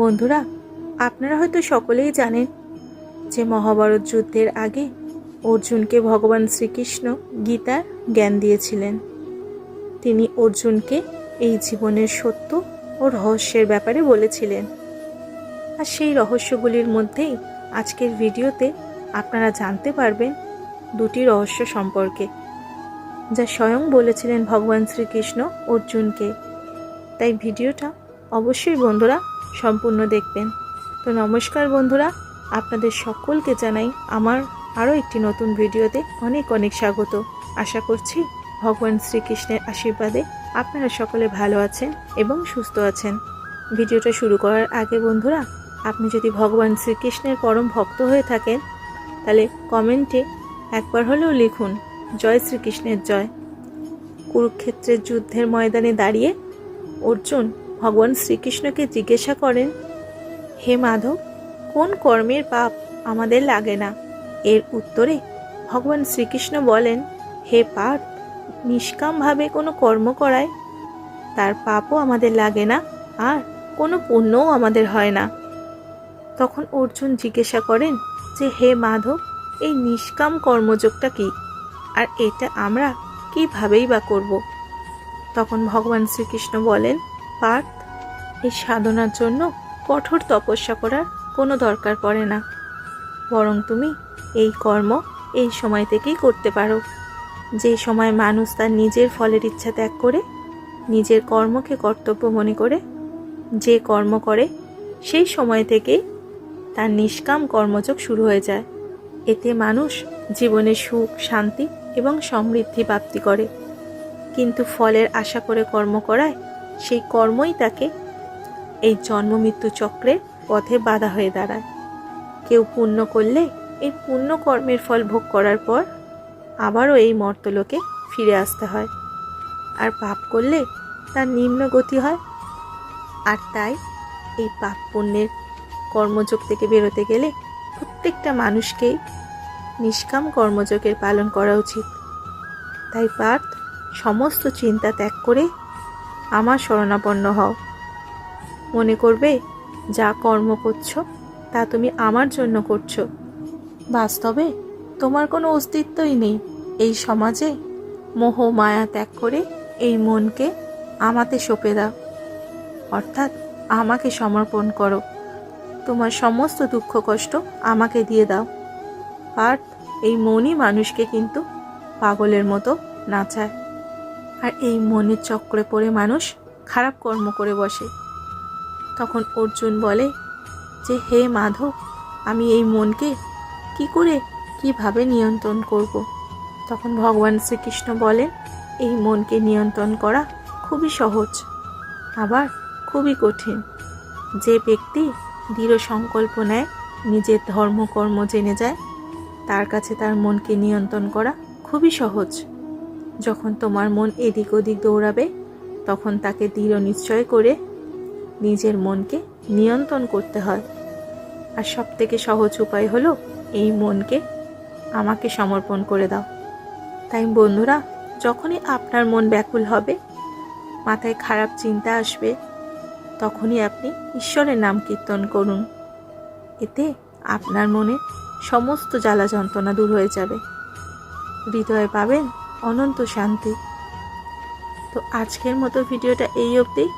বন্ধুরা, আপনারা হয়তো সকলেই জানেন যে মহাভারত যুদ্ধের আগে অর্জুনকে ভগবান শ্রীকৃষ্ণ গীতার জ্ঞান দিয়েছিলেন। তিনি অর্জুনকে এই জীবনের সত্য ও রহস্যের ব্যাপারে বলেছিলেন। আর সেই রহস্যগুলির মধ্যেই আজকের ভিডিওতে আপনারা জানতে পারবেন দুটি রহস্য সম্পর্কে, যা স্বয়ং বলেছিলেন ভগবান শ্রীকৃষ্ণ অর্জুনকে। তাই ভিডিওটা অবশ্যই বন্ধুরা সম্পূর্ণ দেখবেন। তো নমস্কার বন্ধুরা, আপনাদের সকলকে জানাই আমার আরও একটি নতুন ভিডিওতে অনেক অনেক স্বাগত। আশা করছি ভগবান শ্রীকৃষ্ণের আশীর্বাদে আপনারা সকলে ভালো আছেন এবং সুস্থ আছেন। ভিডিওটা শুরু করার আগে বন্ধুরা, আপনি যদি ভগবান শ্রীকৃষ্ণের পরম ভক্ত হয়ে থাকেন, তাহলে কমেন্টে একবার হলেও লিখুন, জয় শ্রীকৃষ্ণের জয়। কুরুক্ষেত্রের যুদ্ধের ময়দানে দাঁড়িয়ে অর্জুন ভগবান শ্রীকৃষ্ণকে জিজ্ঞাসা করেন, হে মাধব, কোন কর্মের পাপ আমাদের লাগে না? এর উত্তরে ভগবান শ্রীকৃষ্ণ বলেন, হে পার্থ, নিষ্কামভাবে কোনো কর্ম করায় তার পাপও আমাদের লাগে না, আর কোনো পুণ্যও আমাদের হয় না। তখন অর্জুন জিজ্ঞাসা করেন যে, হে মাধব, এই নিষ্কাম কর্মযোগটা কি? আর এটা আমরা কিভাবেই বা করব? তখন ভগবান শ্রীকৃষ্ণ বলেন পার্থ এই সাধনার জন্য কঠোর তপস্যা করার কোনো দরকার পড়ে না। বরং তুমি এই কর্ম এই সময় থেকেই করতে পারো। যে সময় মানুষ তার নিজের ফলের ইচ্ছা ত্যাগ করে, নিজের কর্মকে কর্তব্য মনে করে, যে কর্ম করে, সেই সময় থেকেই তার নিষ্কাম কর্মযোগ শুরু হয়ে যায়। এতে মানুষ জীবনে সুখ, শান্তি এবং সমৃদ্ধি প্রাপ্তি করে। কিন্তু ফলের আশা করে কর্ম করায় সেই কর্মই তাকে এই জন্ম মৃত্যু চক্রের পথে বাধা হয়ে দাঁড়ায়। কেউ পুণ্য করলে এই পুণ্য কর্মের ফল ভোগ করার পর আবারও এই মর্তলোকে ফিরে আসতে হয়। আর পাপ করলে তার নিম্ন গতি হয়। আর তাই এই পাপ পুণ্যের কর্মযোগ থেকে বেরোতে গেলে প্রত্যেকটা মানুষকেই নিষ্কাম কর্মযোগের পালন করা উচিত। তাই পার্থ সমস্ত চিন্তা ত্যাগ করে আমার শরণাপন্ন হও। মনে করবে, যা কর্ম করছ, তা তুমি আমার জন্য করছ। বাস্তবে তোমার কোনো অস্তিত্বই নেই। এই সমাজে মোহ, মায়া ত্যাগ করে এই মনকে আমাতে সঁপে দাও। অর্থাৎ আমাকে সমর্পণ করো। তোমার সমস্ত দুঃখ, কষ্ট আমাকে দিয়ে দাও। পার্থ এই মনই মানুষকে কিন্তু পাগলের মতো নাচায়। আর এই মনের চক্রে পড়ে মানুষ খারাপ কর্ম করে বসে। তখন অর্জুন বলে, যে হে মাধব, আমি এই মনকে কি করে, কীভাবে নিয়ন্ত্রণ করব। তখন ভগবান শ্রীকৃষ্ণ বলেন, এই মনকে নিয়ন্ত্রণ করা খুবই সহজ, আবার খুবই কঠিন। যে ব্যক্তি দৃঢ় সংকল্প নেয়, নিজের ধর্মকর্ম জেনে যায়, তার কাছে তার মনকে নিয়ন্ত্রণ করা খুবই সহজ। যখন তোমার মন এদিক ওদিক দৌড়াবে, তখন তাকে দৃঢ় নিশ্চয় করে নিজের মনকে নিয়ন্ত্রণ করতে হয়। আর সব থেকে সহজ উপায় হলো, এই মনকে আমাকে সমর্পণ করে দাও। তাই বন্ধুরা, যখনই আপনার মন ব্যাকুল হবে, মাথায় খারাপ চিন্তা আসবে, তখনই আপনি ঈশ্বরের নাম কীর্তন করুন। এতে আপনার মনে সমস্ত জ্বালা যন্ত্রণা দূর হয়ে যাবে। হৃদয়ে পাবেন অনন্ত শান্তি। তো আজকের মতো ভিডিওটা এই অবধি।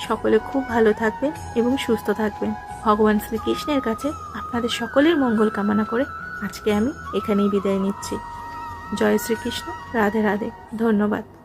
সকলে খুব ভালো থাকবেন এবং সুস্থ থাকবেন। ভগবান শ্রীকৃষ্ণের কাছে আপনাদের সকলের মঙ্গল কামনা করে আজকে আমি এখানেই বিদায় নিচ্ছি। জয় শ্রীকৃষ্ণ, রাধে রাধে। ধন্যবাদ।